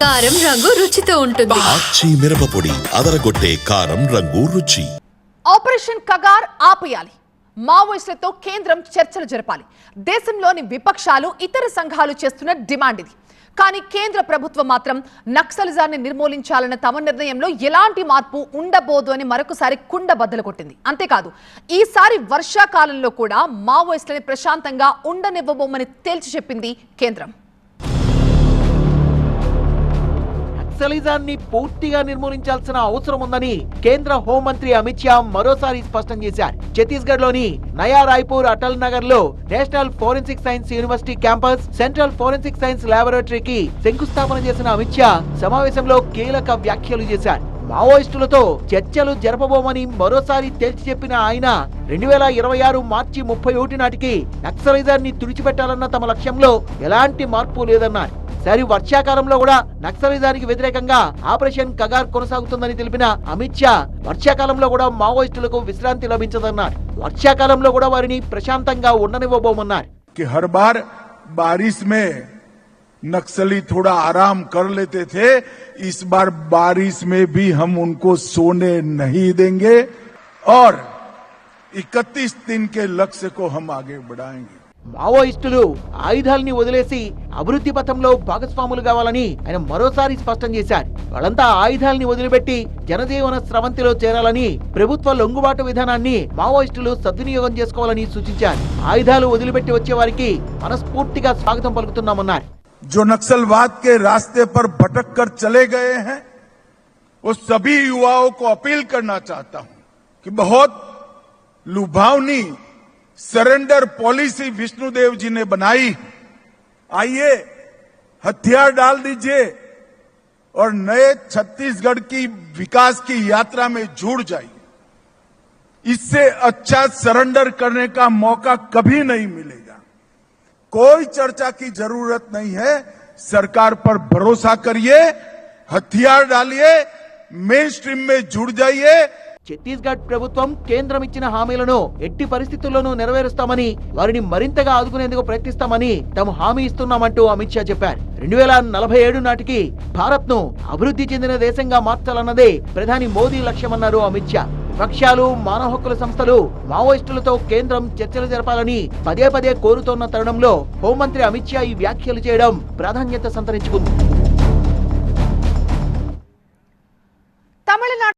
కారం రంగు రుచితో ఉంటుంది. ఆచి మిరపపొడి అదరగొట్టే కారం రంగు రుచి. ఆపరేషన్ కగార్ ఆపేయాలి. మావోయిస్టులతో కేంద్రం చర్చలు జరపాలి. దేశంలోని విపక్షాలు ఇతర సంఘాలు చేస్తున్న డిమాండ్ ఇది. కానీ కేంద్ర ప్రభుత్వం మాత్రం నక్సలిజాన్ని నిర్మూలించాలన్న తమ నిర్ణయంలో ఎలాంటి మార్పు ఉండబోదు అని మరొకసారి కుండ బద్దలు కొట్టింది. అంతేకాదు ఈసారి వర్షాకాలంలో కూడా మావోయిస్టులని ప్రశాంతంగా ఉండనివ్వబోమని తేల్చి చెప్పింది కేంద్రం. నక్సలిజాన్ని పూర్తిగా నిర్మూలించాల్సిన అవసరం ఉందని కేంద్ర హోంమంత్రి అమిత్ షా మరోసారి స్పష్టం చేశారు. ఛత్తీస్గఢ్లోని నయా రాయ్పూర్ అటల్ నగర్లో national forensic science university campus central forensic science ల్యాబొరేటరీకి శంకుస్థాపన చేసిన అమిత్ షా సమావేశంలో కీలక వ్యాఖ్యలు చేశారు. మావోయిస్టులతో చర్చలు జరపబోమని మరోసారి తేల్చి చెప్పిన ఆయన రెండు వేల ఇరవై ఆరు మార్చి ముప్పై ఒకటి నాటికి నక్సలిజాన్ని తుడిచిపెట్టాలన్న తమ లక్ష్యంలో ఎలాంటి మార్పు లేదన్నారు. సరి వర్షాకాలంలో కూడా నక్సలిజానికి వ్యతిరేకంగా ఆపరేషన్ కగార్ కొనసాగుతుందని తెలిపిన అమిత్ షా వర్షాకాలంలో కూడా మావోయిస్టులకు విశ్రాంతి లభించదన్నారు వర్షాకాలంలో కూడా వారిని ప్రశాంతంగా ఉండనివ్వబోమన్నారు कि हर बार बारिश में नक्सली थोड़ा आराम कर लेते थे इस बार बारिश में भी हम उनको सोने नहीं देंगे और 31 दिन के लक्ष्य को हम आगे बढ़ाएंगे మావోయిస్టులు ఆయుధాల్ని వదిలేసి అభివృద్ధి పథంలో భాగస్వాములు కావాలని ఆయన మరోసారి స్పష్టం చేశారు వాళ్ళంతా ఆయుధాల్ని వదిలిపెట్టి జనజీవన స్రవంతిలో చేరాలని ప్రభుత్వ లొంగుబాటు విధానాన్ని మావోయిస్టులు సద్వినియోగం చేసుకోవాలని సూచించారు ఆయుధాలు వదిలిపెట్టి వచ్చే వారికి మనస్ఫూర్తిగా స్వాగతం పలుకుతున్నామన్నారు जो नक्सलवाद के रास्ते पर भटक कर चले गए हैं वो सभी युवाओं को अपील करना चाहता हूं कि बहुत लुभावनी सरेंडर पॉलिसी विष्णुदेव जी ने बनाई। आइए, हथियार डाल दीजिए और नए छत्तीसगढ़ की विकास की यात्रा में जुड़ जाइए। इससे अच्छा सरेंडर करने का मौका कभी नहीं मिलेगा। कोई चर्चा की ज़रूरत नहीं है। सरकार पर भरोसा करिए, हथियार डालिए मेन स्ट्रीम में जुड़ जाइए। ఛత్తీస్గఢ్ ప్రభుత్వం కేంద్రం ఇచ్చిన హామీలను ఎట్టి పరిస్థితుల్లోనూ నెరవేరుస్తామని వారిని మరింతగా ఆదుకునేందుకు ప్రయత్నిస్తామని తాము హామీ ఇస్తున్నామంటూ అమిత్ షా చెప్పారు. రెండు వేల నలభై ఏడు నాటికి భారత్ను అభివృద్ధి చెందిన దేశంగా మార్చాలన్నదే ప్రధాని మోదీ లక్ష్యమన్నారు అమిత్ షా. విపక్షాలు మానవ హక్కుల సంస్థలు మావోయిస్టులతో కేంద్రం చర్చలు జరపాలని పదే పదే కోరుతోన్న తరుణంలో హోంమంత్రి అమిత్ షా ఈ వ్యాఖ్యలు చేయడం ప్రాధాన్యత సంతరించుకుంది.